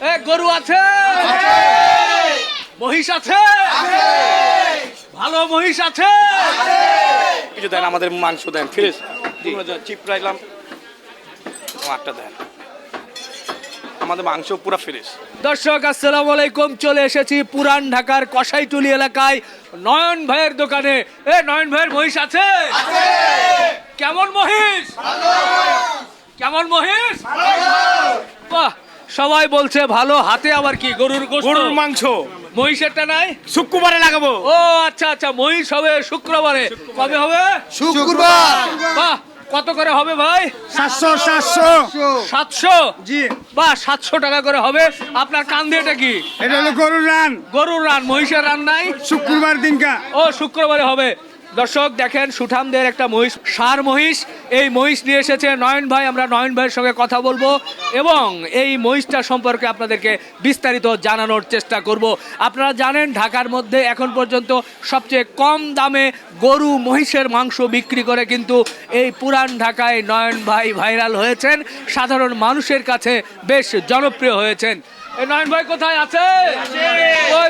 এ গরু আছে? মহিষ আছে? ভালো মহিষ আছে? কিছু দেন আমাদের মাংস দেন ফ্রেশ চিপ রাখলাম আটটা দেন। আমাদের মাংস পুরো ফ্রেশ। দর্শক আসসালামু আলাইকুম চলে এসেছি পুরান ঢাকার কসাইটুলি এলাকায়। নয়ন ভাইয়ের দোকানে। এ নয়ন ভাইয়ের মহিষ আছে? কেমন মহিষ। কেমন মহিষ? সবাই বলছে ভালো হাতে আবার কি? গরুর গোশত? গরুর মাংস। মহিষেরটা নাই? শুক্রবারে লাগাবো। ও আচ্ছা আচ্ছা মহিষ হবে শুক্রবারে। কবে হবে? শুক্রবার। বাহ কত করে হবে ভাই? সাতশো সাতশো। সাতশো? জি। বা সাতশো টাকা করে হবে। আপনার কান্দে এটা কি? এটা হলো গরুর রান। গরুর রান মহিষের রান নাই? শুক্রবার দিনকা। ও শুক্রবারে হবে। দর্শক, দেখেন সুঠামদের একটা মহিষ, সার মহিষ। এই মহিষ নিয়ে এসেছে নয়ন ভাই, আমরা নয়ন ভাইয়ের সঙ্গে কথা বলব এবং এই মহিষটা সম্পর্কে আপনাদেরকে বিস্তারিত জানানোর চেষ্টা করব। আপনারা জানেন, ঢাকার মধ্যে এখন পর্যন্ত সবচেয়ে কম দামে গরু মহিষের মাংস বিক্রি করে কিন্তু এই পুরান ঢাকায় নয়ন ভাই ভাইরাল হয়েছেন। সাধারণ মানুষের কাছে বেশ জনপ্রিয় হয়েছেন। এই নয়ন ভাই কোথায় আছে?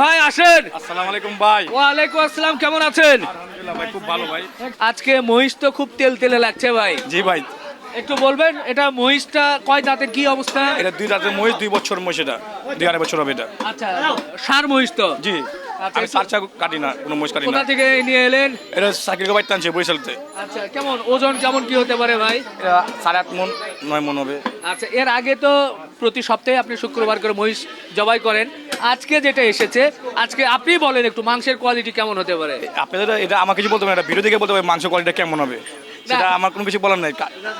ভাই আসেন। আসসালামু আলাইকুম ভাই। ওয়ালাইকুম আসসালাম কেমন আছেন? আলহামদুলিল্লাহ ভাই খুব ভালো ভাই। আজকে মহিষ তো খুব তেল তেলে লাগছে ভাই। জি ভাই। একটু বলবেন এটা মহিষটা কয় দাঁতের কি অবস্থা? এটা দুই রাতের মহিষ দুই বছর মহিষ এটা। দুই আড়াই বছর হবে এটা। আচ্ছা সার মহিষ তো? জি। আচ্ছা, আমি সারচা কাটি না কোনো মহিষ কাটি না। কোথা থেকে নিয়ে এলেন? এটা সাইকেল বাইর টানছে বরিশালতে। আচ্ছা কেমন ওজন কেমন কি হতে পারে ভাই? সাড়ে আট মন নয় মন হবে। আচ্ছা এর আগে তো প্রতি সপ্তাহে আপনি শুক্রবার করে মহিষ জবাই করেন। আজকে যেটা এসেছে আজকে আপনি বলেন একটু মাংসের কোয়ালিটি কেমন হতে পারে? আপনাদের এটা আমাকে কিছু বলতে পারেন এটা ভিডিও দেখে বলতে পারে মাংস কোয়ালিটি কেমন হবে। সেটা আমার কোনো কিছু বলার নাই।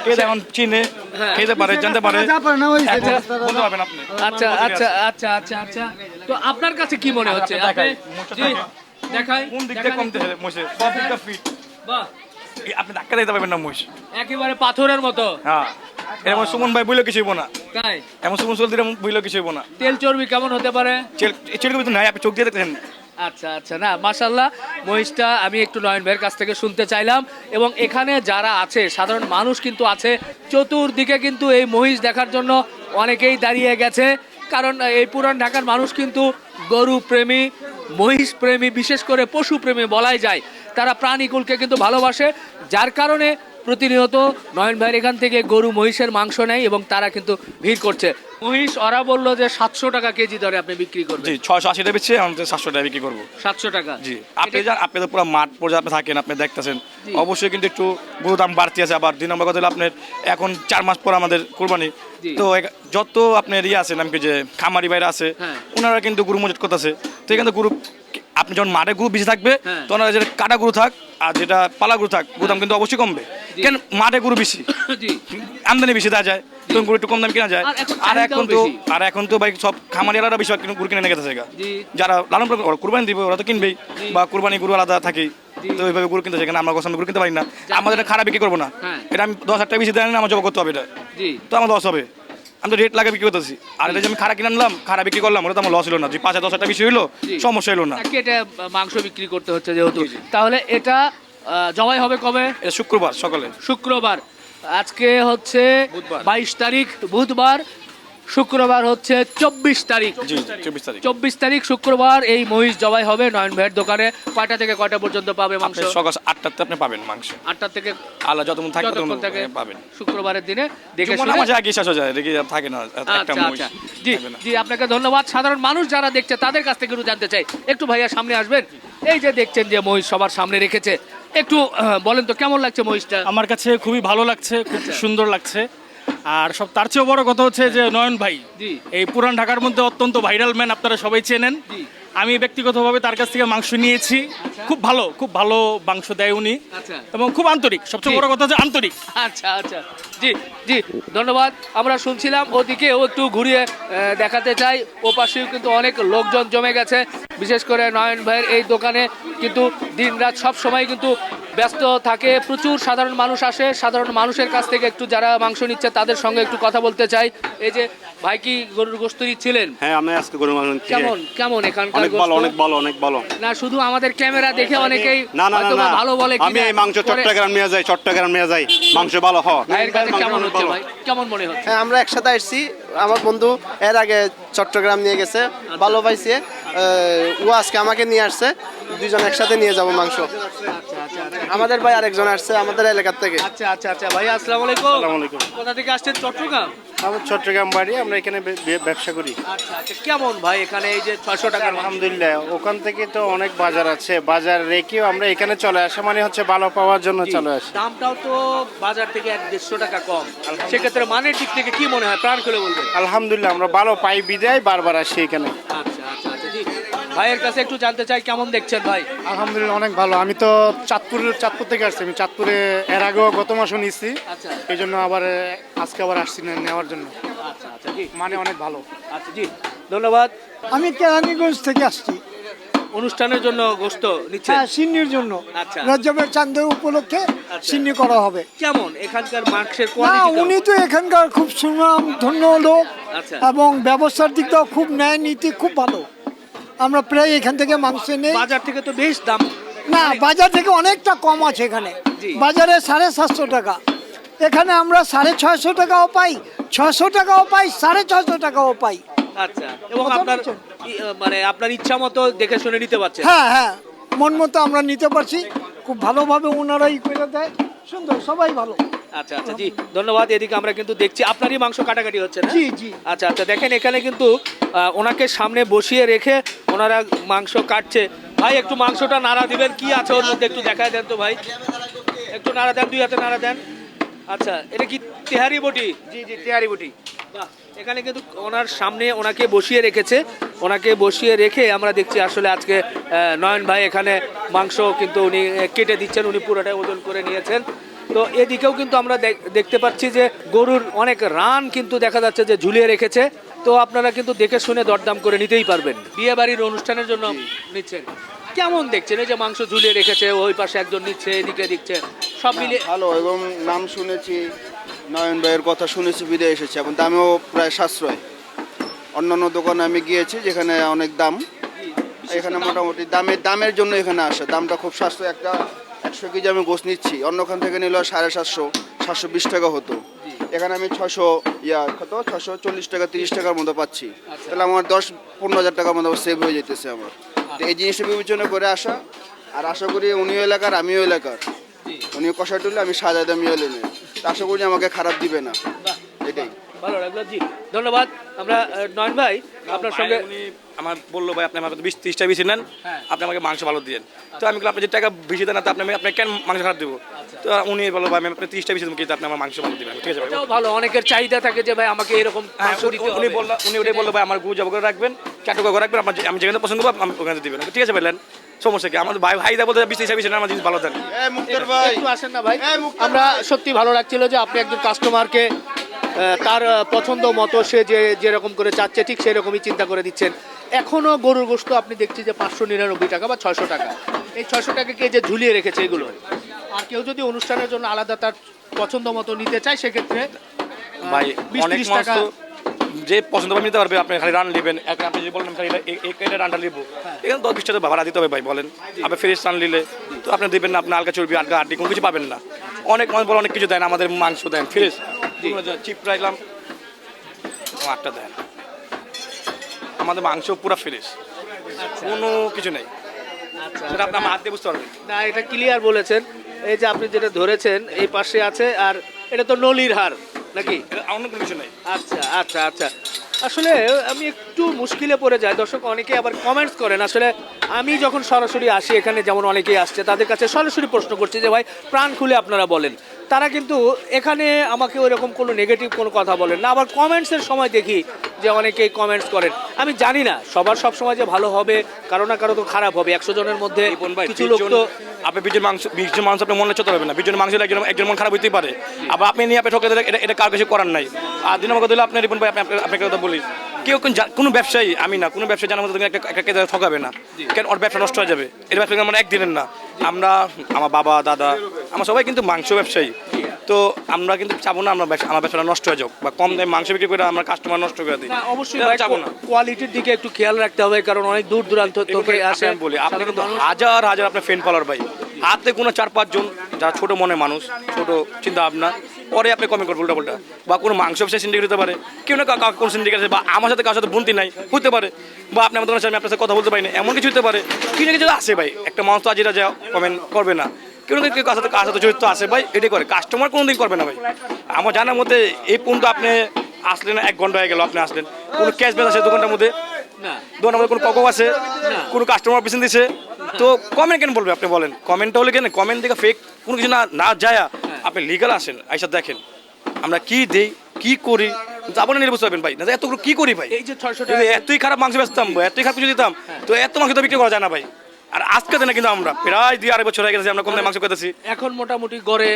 কে যেমন চিনে হ্যাঁ। খেতে পারে জানতে পারে। আচ্ছা বলতে পারবেন আপনি। আচ্ছা আচ্ছা আচ্ছা আচ্ছা আচ্ছা। তো আপনার কাছে কি মনে হচ্ছে? দেখাই, কোন দিক দিয়ে দেখান কমতে সব দিকটা ফিট বাহ। আপনি ধাক্কা দিতে পারবেন না মহিষ। একেবারে পাথরের মতো। হ্যাঁ। এমন সুমন ভাই বইলেও কিছু না। তাই? এমন সুমন চলতে বইলেও কিছু না। তেল চর্বি কেমন হতে পারে? চেলকে তো নাই আপনি চোখ দিয়ে দেখতেছেন আচ্ছা আচ্ছা না মাশাল্লাহ মহিষটা আমি একটু নয়ন ভাইয়ের কাছ থেকে শুনতে চাইলাম এবং এখানে যারা আছে সাধারণ মানুষ কিন্তু আছে চতুর্দিকে কিন্তু এই মহিষ দেখার জন্য অনেকেই দাঁড়িয়ে গেছে। কারণ এই পুরান ঢাকার মানুষ কিন্তু গরু প্রেমী মহিষ প্রেমী বিশেষ করে পশু প্রেমী বলাই যায়। তারা প্রাণীকুলকে কিন্তু ভালোবাসে যার কারণে প্রতিনিয়ত নয়ন ভাইয়ের এখান থেকে গরু মহিষের মাংস নেয় এবং তারা কিন্তু ভিড় করছে। মহিষ ওরা বলল যে সাতশো টাকা কেজি দরে আপনি বিক্রি করবেন। জি ছয়শো আশি টাকা বেচছে আমাদের সাতশো টাকা বিক্রি করব। সাতশো টাকা? জি আপনি যান আপনি তো পুরো মাঠ পর্যায়ে আপনি থাকেন আপনি দেখতেছেন। অবশ্যই কিন্তু একটু গরু দাম বাড়তি আছে আবার। দুই নম্বর কথা হলো আপনার এখন চার মাস পর আমাদের কোরবানি। তো যত আপনার ইয়ে আছে নামকে যে খামারি বাইরে আছে হ্যাঁ। ওনারা কিন্তু গরু মজুত করতেছে। তো এখানে গরু আপনি যখন মাঠে গরু বেশি থাকবে হ্যাঁ। তখন যেটা কাটা গরু থাক আর যেটা পালা গরু থাক গরু দাম কিন্তু অবশ্যই কমবে। কেন মাঠে গরু বেশি? আমদানি বেশি দেওয়া যায় তখন গরু একটু কম দাম কেনা যায়। আর এখন তো আর এখন তো ভাই সব খামারিয়ালারা বেশি গরু কিনে গেছে যারা লালন পালন কুরবানি দিবে ওরা তো কিনবেই। বা কুরবানি গরু আলাদা থাকে। তো ওইভাবে গরু কিনতে সেখানে আমরা কখনো গরু কিনতে পারি না। আমাদের এটা খারাপ বিক্রি করব না। হ্যাঁ। এটা আমি দশ হাজার টাকা বেশি দেন আমার জব করতে হবে এটা। তো আমার লস হবে। আমি তো রেট লাগে বিক্রি করতেছি? আর এটা যে আমি খারাপ কিনে আনলাম খারাপ বিক্রি করলাম ওটা তো আমার লস হলো না। যে পাঁচ দশ হাজার টাকা বেশি হলো সমস্যা হলো না। নাকি এটা মাংস বিক্রি করতে হচ্ছে যেহেতু? তাহলে এটা আহ, জবাই হবে কবে? এটা শুক্রবার সকালে। শুক্রবার। আজকে হচ্ছে বুধবার। বাইশ তারিখ বুধবার। শুক্রবার হচ্ছে চব্বিশ তারিখ। চব্বিশ তারিখ। চব্বিশ তারিখ শুক্রবার এই মহিষ জবাই হবে নয়ন ভাইয়ের দোকানে। কয়টা থেকে কয়টা পর্যন্ত পাবে মাংস? সকাল আটটাতে আপনি পাবেন মাংস। আটটা থেকে আল্লাহ যতক্ষণ থাকে ততক্ষণ থেকে পাবেন। শুক্রবারের দিনে দেখে শুনে নামাজে আগে শেষ হয়ে যায় দেখি থাকে না একটা আচ্ছা মহিষ। আচ্ছা। জি জি আপনাকে ধন্যবাদ। সাধারণ মানুষ যারা দেখছে তাদের কাছ থেকে একটু জানতে চাই। একটু ভাইয়া সামনে আসবেন। এই যে দেখছেন যে মহিষ সবার সামনে রেখেছে একটু বলেন তো কেমন লাগছে মহিষটা? আমার কাছে খুবই ভালো লাগছে খুব সুন্দর লাগছে। আর সব তার চেয়েও বড় কথা হচ্ছে যে নয়ন ভাই এই পুরান ঢাকার মধ্যে অত্যন্ত ভাইরাল ম্যান আপনারা সবাই চেনেন। আমি ব্যক্তিগতভাবে তার কাছ থেকে মাংস নিয়েছি। খুব ভালো খুব ভালো মাংস দেয় উনি। আচ্ছা। এবং খুব আন্তরিক। সবচেয়ে বড় কথা হচ্ছে আন্তরিক। আচ্ছা আচ্ছা। জি জি ধন্যবাদ। আমরা শুনছিলাম ওদিকে ও একটু ঘুরিয়ে দেখাতে চাই। ও পাশেও কিন্তু অনেক লোকজন জমে গেছে। বিশেষ করে নয়ন ভাইয়ের এই দোকানে কিন্তু দিনরাত সব সময় কিন্তু ব্যস্ত থাকে। প্রচুর সাধারণ মানুষ আসে। সাধারণ মানুষের কাছ থেকে একটু যারা মাংস নিচ্ছে তাদের সঙ্গে একটু কথা বলতে চাই। এই যে ভাই কি গরুর গোস্ত ছিলেন হ্যাঁ আমি আজকে গরুর মাংস কেমন কেমন এখানকার অনেক ভালো অনেক ভালো অনেক ভালো। না শুধু আমাদের ক্যামেরা দেখে অনেকেই না না না ভালো বলে আমি এই মাংস চট্টগ্রাম নিয়ে যাই চট্টগ্রাম নিয়ে যাই। মাংস ভালো হ। ভাইয়ের কাছে কেমন হচ্ছে ভাই? কেমন মনে হচ্ছে? হ্যাঁ আমরা একসাথে আসছি। আমার বন্ধু এর আগে চট্টগ্রাম নিয়ে গেছে। ভালো পাইছে। আহ, ও আজকে আমাকে নিয়ে আসছে। দুজন একসাথে নিয়ে যাব মাংস। আমাদের ভাই আরেকজন আসছে আমাদের এলাকার থেকে। আচ্ছা আচ্ছা আচ্ছা। ভাই আসসালামু আলাইকুম। আসসালামু আলাইকুম। কোথা থেকে আসছেন? চট্টগ্রাম? আমার চট্টগ্রাম বাড়ি আমরা এখানে ব্যবসা করি। আচ্ছা আচ্ছা কেমন ভাই এখানে এই যে ছশো টাকা আলহামদুলিল্লাহ ওখান থেকে তো অনেক বাজার আছে। বাজার রেখেও আমরা এখানে চলে আসা মানে হচ্ছে ভালো পাওয়ার জন্য চলে আসি। দামটাও তো বাজার থেকে এক দেড়শো টাকা কম। সেক্ষেত্রে মানের দিক থেকে কি মনে হয়? প্রাণ খুলে বলবেন। আলহামদুলিল্লাহ আমরা ভালো পাই বিদায় বারবার আসি এখানে। আচ্ছা আচ্ছা আচ্ছা ভাইয়ের কাছে একটু জানতে চাই কেমন দেখছেন ভাই? আলহামদুলিল্লাহ অনেক ভালো। আমি তো চাঁদপুরের চাঁদপুর থেকে আসছি। আমি চাঁদপুরে এর আগেও গত মাসও নিচ্ছি আচ্ছা। এই জন্য আবার আজকে আবার আসছি না নেওয়ার জন্য। আচ্ছা আচ্ছা মানে অনেক ভালো। আচ্ছা জি। ধন্যবাদ। আমি কেরানীগঞ্জ থেকে আসছি। অনুষ্ঠানের জন্য গোস্ত নিচ্ছেন? হ্যাঁ সিন্নির জন্য। আচ্ছা। রজবের চাঁদের উপলক্ষে। সিন্নি করা হবে। কেমন? এখানকার মাংসের না কোয়ালিটি উনি তো এখানকার খুব সুনাম ধন্য লোক। এবং ব্যবস্থার দিক দিয়েও খুব ন্যায় নীতি খুব ভালো। আমরা প্রায় এখান থেকে মাংস নেই। বাজার থেকে তো বেশ দাম। না বাজার থেকে অনেকটা কম আছে এখানে। বাজারে সাড়ে সাতশো টাকা। এখানে আমরা সাড়ে ছয়শো টাকাও পাই ছশো টাকাও পাই সাড়ে ছশো টাকাও পাই। আচ্ছা এবং আপনার মানে আপনার ইচ্ছা মতো দেখে শুনে নিতে পারছেন হ্যাঁ হ্যাঁ মন মতো আমরা নিতে পারছি। খুব ভালোভাবে ওনারাই করে দেয়। সুন্দর সবাই ভালো। আচ্ছা আচ্ছা জি ধন্যবাদ। এদিকে আমরা কিন্তু দেখছি আপনারই মাংস কাটাকাটি হচ্ছে না? জি, জি। আচ্ছা আচ্ছা দেখেন এখানে কিন্তু ওনাকে সামনে বসিয়ে রেখে ওনারা মাংস কাটছে। ভাই একটু মাংসটা নাড়া দিবেন কি আছে ওর মধ্যে একটু দেখায় দেন তো ভাই। একটু নাড়া দেন দুই হাতে নাড়া দেন। আচ্ছা এটা কি তেহারি বটি? জি জি তেহারি বটি। এখানে কিন্তু ওনার সামনে ওনাকে বসিয়ে রেখেছে। ওনাকে বসিয়ে রেখে আমরা দেখছি আসলে আজকে নয়ন ভাই এখানে মাংস কিন্তু উনি কেটে দিচ্ছেন উনি পুরোটাই ওজন করে নিয়েছেন। তো এদিকেও কিন্তু আমরা দেখ- দেখতে পাচ্ছি যে গরুর অনেক রান কিন্তু দেখা যাচ্ছে যে ঝুলিয়ে রেখেছে। তো আপনারা কিন্তু দেখে শুনে দরদাম করে নিতেই পারবেন। বিয়ে বাড়ির অনুষ্ঠানের জন্য নিচ্ছেন। কেমন দেখছেন? এই যে মাংস ঝুলিয়ে রেখেছে ওই পাশে একজন নিচ্ছে এদিকে দিচ্ছে সব মিলিয়ে ভালো এবং নাম শুনেছি নয়ন ভাইয়ের কথা শুনেছি বিদে এসেছি এবং দামেও প্রায় সাশ্রয়। অন্যান্য দোকানে আমি গিয়েছি যেখানে অনেক দাম। এখানে মোটামুটি দামের দামের জন্য এখানে আসে দামটা খুব সাশ্রয়। একটা একশো কেজি আমি গোছ নিচ্ছি অন্যখান থেকে নিল সাড়ে সাতশো সাতশো বিশ টাকা হতো। এখানে আমি ছশো ইয়া কত? ছশো চল্লিশ টাকা তিরিশ টাকার মতো পাচ্ছি। তাহলে আমার দশ পনেরো হাজার টাকার মতো সেভ হয়ে যেতেছে আমার। তো এই জিনিসটা বিবেচনা করে আসা। আর আশা করি উনিও এলাকার আমিও এলাকার। উনিও কষা টুলে আমি সাজা দামিও হলে নেই। আশা করি আমাকে খারাপ দিবে না। এটাই। ভালো লাগল। জি ধন্যবাদ। আমরা নয়ন ভাই আপনার সঙ্গে উনি আমার বলল ভাই আপনি আমার বিশ ত্রিশটা বেশি নেন হ্যাঁ। আপনি আমাকে মাংস ভালো তো আমি যে টাকা বেশি দেন তো আপনি আমি আপনাকে কেন মাংস খারাপ দেবো? তো উনি বলল ভাই আমি আপনি ত্রিশটা বেশি দেবো কিন্তু আপনি আমার মাংস ভালো দিবেন। ঠিক আছে ভাই। ভালো অনেকের চাহিদা থাকে যে ভাই আমাকে এরকম হ্যাঁ, উনি-। বলল উনি ওটাই বলল ভাই আমার গু জব করে রাখবেন ক্যাটুকা করে রাখবেন আমার আমি যেখানে পছন্দ করব আমি ওখানে দিবেন। ঠিক আছে বললেন সমস্যা কি? আমাদের ভাই ভাই বলতে বিশ হিসাবে আমার জিনিস ভালো দেন একটু আসেন না ভাই। আমরা সত্যি ভালো লাগছিল যে আপনি একজন কাস্টমারকে তার পছন্দ মতো সে যে যেরকম করে চাচ্ছে ঠিক সেরকমই চিন্তা করে দিচ্ছেন। এখনও গরুর গোস্ত আপনি দেখছি যে পাঁচশো নিরানব্বই টাকা বা ছয়শো টাকা। এই ছয়শো টাকাকে যে ঝুলিয়ে রেখেছে এগুলো? আর কেউ যদি অনুষ্ঠানের জন্য আলাদা তার পছন্দ মতো নিতে চায় সেক্ষেত্রে ভাই অনেক 30 টাকা তো যে পছন্দ করে নিতে পারবে আপনি খালি রান নেবেন। আপনি যদি বলেন খালি এই রানটা নিবো। এখানে দশ বিশ টাকা ভাড়া দিতে হবে ভাই বলেন। আপনি ফ্রেশ রান নিলে তো আপনি দেবেন না আপনি আলকা চর্বি আলকা আড্ডি কোনো কিছু পাবেন না। অনেক মানুষ বলে অনেক কিছু দেন আমাদের মাংস দেন ফ্রেশ চিপ রাখলাম। আটটা দেন। আমাদের মাংস পুরো ফ্রেশ কোনো কিছু নেই। সেটা আপনি আমার হাত দিয়ে বুঝতে পারবেন। না এটা ক্লিয়ার বলেছেন। এই যে আপনি যেটা ধরেছেন এই পাশে আছে আর এটা তো নলির হার নাকি? অন্য কোনো কিছু নেই। আচ্ছা আচ্ছা আচ্ছা। আসলে আমি একটু মুশকিলে পড়ে যাই। দর্শক অনেকে আবার কমেন্টস করেন। আসলে আমি যখন সরাসরি আসি এখানে যেমন অনেকেই আসছে তাদের কাছে সরাসরি প্রশ্ন করছি যে ভাই প্রাণ খুলে আপনারা বলেন। তারা কিন্তু এখানে আমাকে ওইরকম কোনো নেগেটিভ কোনো কথা বলেন না। আবার কমেন্টসের সময় দেখি যে অনেকেই কমেন্টস করেন। আমি জানি না সবার সব সময় যে ভালো হবে কারও না কারও তো খারাপ হবে। একশো জনের মধ্যে কিছু লোক তো আপনি বিজের মাংস বিজের মাংস আপনি মনে চলতে পারবেন না। বিজের মাংস একজন একজন মন খারাপ হইতেই পারে। আবার আপনি নিয়ে আপনি ঠকে দিলে এটা এটা কার কিছু করার নাই। আর দিন আমাকে দিলে আপনি রিপন ভাই আপনি- আপনাকে কথা বলি। কেউ কোনো ব্যবসায়ী আমি না কোনো ব্যবসায়ী জানার মতো তুমি একটা একটা ঠকাবে না। কেন? ওর ব্যবসা নষ্ট হয়ে যাবে। এর ব্যবসা আমরা একদিনের না। আমরা আমার বাবা দাদা আমার সবাই কিন্তু মাংস ব্যবসায়ী। তো আমরা কিন্তু চাবো না আমরা আমার ব্যবসাটা নষ্ট হয়ে যাক বা কম দামে মাংস বিক্রি করে আমরা কাস্টমার নষ্ট করে দিই। অবশ্যই চাবো না। কোয়ালিটির দিকে একটু খেয়াল রাখতে হবে কারণ অনেক দূর দূরান্ত থেকে আসে আমি বলি আপনি সাধারণ কিন্তু হাজার হাজার আপনার ফ্রেন্ড ফলোয়ার ভাই। হাতে কোনো চার পাঁচজন যারা ছোট মনে মানুষ ছোট চিন্তা ভাবনা পরে আপনি কমে করবেন উল্টা পাল্টা বা কোনো মাংস ব্যবসায় সিন্ডিকেট হতে পারে কেউ না কাউ কোনো সিন্ডিকেট আছে বা আমার সাথে কারোর সাথে বুনতি নাই হতে পারে। বা আপনি আমাদের সাথে আমি আপনার সাথে কথা বলতে পারি না এমন কিছু হতে পারে। কিছু না কিছু আসে ভাই একটা মানুষ তো আজিরা যা কমেন্ট করবে না। কেউ না কেউ কার সাথে কার চরিত্র আছে ভাই এটাই করে। কাস্টমার কোনোদিন করবে না ভাই। আমার জানার মধ্যে এই পর্যন্ত আপনি আসলেন এক ঘণ্টা হয়ে গেল আপনি আসলেন। কোনো ক্যাশ ব্যাস আছে দু ঘণ্টার মধ্যে? না। দোকান আমাদের কোনো কক আছে? কোনো কাস্টমার পিছন দিছে? তো কমেন্ট কেন বলবে আপনি বলেন? কমেন্টটা হলে কেন? কমেন্ট দেখে ফেক কোনো কিছু না না যায়। আপনি লিগাল আসেন আইসা দেখেন। আমরা কি দেই কি করি? যাব না বুঝতে পারবেন ভাই। না এতগুলো কি করি ভাই? এই যে ছয়শো টাকা এতই খারাপ মাংস বেচতাম এতই খারাপ কিছু দিতাম। তো এত মাংস তো বিক্রি করা যায় না ভাই। আর আজকে দিনে কিন্তু আমরা প্রায় দুই আড়াই বছর হয়ে গেছে আমরা কম দামে মাংস খেতেছি। এখন মোটামুটি গড়ে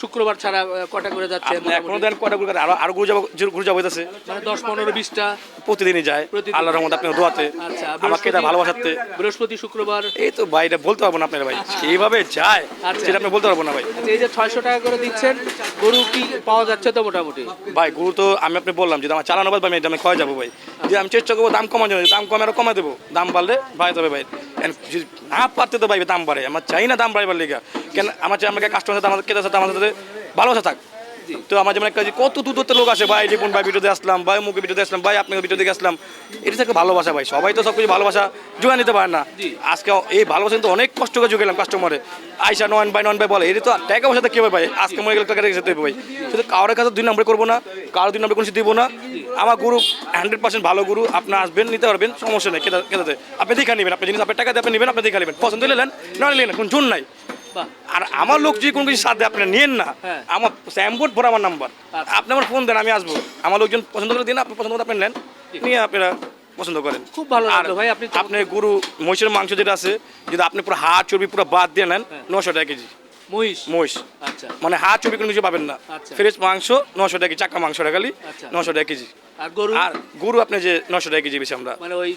শুক্রবার ছাড়া কটা করে যাচ্ছে এখনও দেন কটা গুলো আরও আরও ঘুরে যাব ঘুরে যাব হইতেছে। মানে দশ পনেরো বিশটা? প্রতিদিনই যায়। আল্লাহর রহমত আপনার দোয়াতে। আচ্ছা আমাকে এটা ভালোবাসাতে। বৃহস্পতি শুক্রবার? এই তো ভাই এটা বলতে পারব না আপনার ভাই। এইভাবে যায় আচ্ছা। সেটা আপনি বলতে পারব না ভাই। আচ্ছা এই যে ছয়শো টাকা করে দিচ্ছেন গরু কি পাওয়া যাচ্ছে তো মোটামুটি? ভাই গুরু তো আমি আপনি বললাম যদি আমার চালানো বাদ আমি আমি ক্ষয় যাব ভাই। যে আমি চেষ্টা করব দাম কমানো জন্য দাম কমে আরও কমে দেবো। দাম বাড়লে ভাই। তবে ভাই না তো ভাই দাম বাড়ে। আমার চাই না দাম বাড়াইবার লেগে। কেন? আমার আমাকে কাস্টমার সাথে, আমাদের কেতার সাথে, আমাদের সাথে ভালোবাসা থাক। তো আমার যেমন একটা কত দূর দূর থেকে লোক আসে ভাই রিপন ভাই ভিডিওতে আসলাম ভাই মুখে ভিডিওতে আসলাম ভাই আপনাকে ভিডিও দেখে আসলাম। এটা থেকে ভালোবাসা ভাই সবাই তো সব কিছু ভালোবাসা জোগা নিতে পারে না। আজকে এই ভালোবাসা কিন্তু অনেক কষ্ট করে জোগালাম কাস্টমারে আইসা নয়ন ভাই নয়ন ভাই বলে এটা তো টাকা পয়সাতে কি হবে ভাই আজকে মনে গেলে টাকা রেখে যেতে হবে ভাই? শুধু কারোর কাছে দুই নম্বর করব না কারও দুই নম্বর কোনো কিছু দিব না। আমার গুরু হান্ড্রেড পার্সেন্ট ভালো গুরু আপনি আসবেন নিতে পারবেন সমস্যা নেই কেটে আপনি দেখা নেবেন আপনি জিনিস আপনার টাকা দিয়ে আপনি নেবেন আপনি দেখা নেবেন। পছন্দ হলে নেন না নিলেন কোনো জোর নাই। আর আমার লোক যদি কোনো কিছু সাথে আপনি নিয়েন না হ্যাঁ। আমার স্যাম্বোর্ড ভরে আমার নাম্বার আচ্ছা। আপনি আমার ফোন দেন আমি আসব। আমার লোকজন পছন্দ করে দিন আপনি পছন্দ করে আপনি নেন নিয়ে আপনারা পছন্দ করেন। খুব ভালো আর লাগল ভাই, আপনি আপনি গরু মহিষের মাংস যেটা আছে যদি আপনি পুরো হাড় চর্বি পুরো বাদ দিয়ে নেন হ্যাঁ। নশো টাকা কেজি। মহিষ? মহিষ। আচ্ছা। মানে হাড় চর্বি কোনো কিছু পাবেন না। আচ্ছা। ফ্রেশ মাংস নশো টাকা কেজি, চাক্কা মাংস খালি আচ্ছা। নশো টাকা কেজি। আর গরু? আর গরু আপনি যে নশো টাকা কেজি বেশি আমরা মানে ওই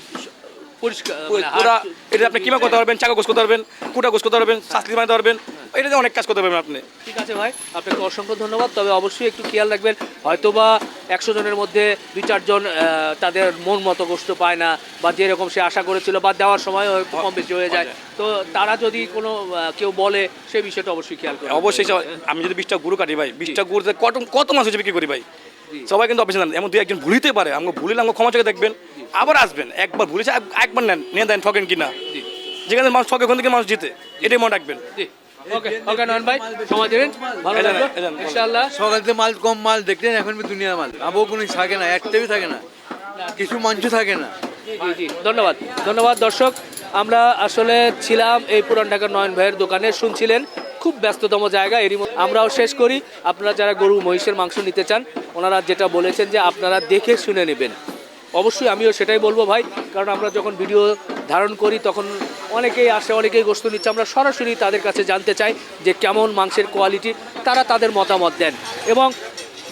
পরিষ্কার মানে পুরা এটা আপনি কিমা করতে পারবেন? চাকা গোস করতে পারবেন? কুটা গোস করতে পারবেন? শাস্তি বানাতে পারবেন? এটাতে অনেক কাজ করতে পারবেন আপনি। ঠিক আছে ভাই আপনাকে অসংখ্য ধন্যবাদ। তবে অবশ্যই একটু খেয়াল রাখবেন হয়তোবা একশো জনের মধ্যে দুই চারজন তাদের মন মতো গোস্ত পায় না বা যেরকম সে আশা করেছিল বা দেওয়ার সময় একটু কম বেশি হয়ে যায়। তো তারা যদি কোনো কেউ বলে সে বিষয়টা অবশ্যই খেয়াল করবে অবশ্যই আমি যদি বিশটা গুরু কাটি ভাই বিশটা গুরুতে কত কত মাছ হচ্ছে বিক্রি করি ভাই? সবাই কিন্তু অফিসে এমন দুই একজন ভুলিতে পারে। আমাকে ভুলিলে আমাকে ক্ষমা চোখে দেখবেন। আবার আসবেন। একবার ভুলেছে একবার নেন নিয়ে দেন ঠকেন কিনা। যেখানে মানুষ ঠকে ওখান থেকে মানুষ জিতে। এটাই মনে রাখবেন। ওকে ওকে নয়ন ভাই সময় দেবেন। ভালো লাগল। এই যান, ইনশাআল্লাহ। মাল কম মাল দেখলেন এখন দুনিয়ার মাল। আবহাওয়া কোনো থাকে না একটাই থাকে না। কিছু মাংস থাকে না। জি জি জি। ধন্যবাদ। ধন্যবাদ দর্শক। আমরা আসলে ছিলাম এই পুরান ঢাকার নয়ন ভাইয়ের দোকানে শুনছিলেন খুব ব্যস্ততম জায়গা এরই মধ্যে আমরাও শেষ করি। আপনারা যারা গরু মহিষের মাংস নিতে চান ওনারা যেটা বলেছেন যে আপনারা দেখে শুনে নেবেন। অবশ্যই আমিও সেটাই বলব ভাই কারণ আমরা যখন ভিডিও ধারণ করি তখন অনেকেই আসে অনেকেই গোস্ত নিচ্ছে আমরা সরাসরি তাদের কাছে জানতে চাই যে কেমন মাংসের কোয়ালিটি তারা তাদের মতামত দেন। এবং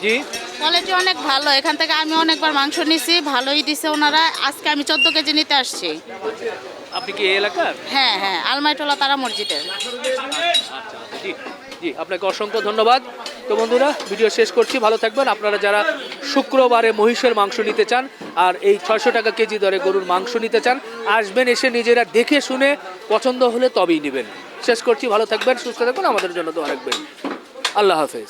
জি? কোয়ালিটি অনেক ভালো এখান থেকে আমি অনেকবার মাংস নিছি ভালোই দিছে ওনারা আজকে আমি চোদ্দ কেজি নিতে আসছি। আপনি কি এই এলাকার? হ্যাঁ হ্যাঁ আলমাইটোলা তারা মসজিদের। আচ্ছা জি জি আপনাকে অসংখ্য ধন্যবাদ। তো বন্ধুরা ভিডিও শেষ করছি। ভালো থাকবেন। আপনারা যারা শুক্রবারে মহিষের মাংস নিতে চান আর এই ছয়শো টাকা কেজি দরে গরুর মাংস নিতে চান, আসবেন এসে নিজেরা দেখে শুনে, পছন্দ হলে তবেই নেবেন। শেষ করছি। ভালো থাকবেন, সুস্থ থাকবেন আমাদের জন্য তো রাখবেন। আল্লাহ হাফেজ।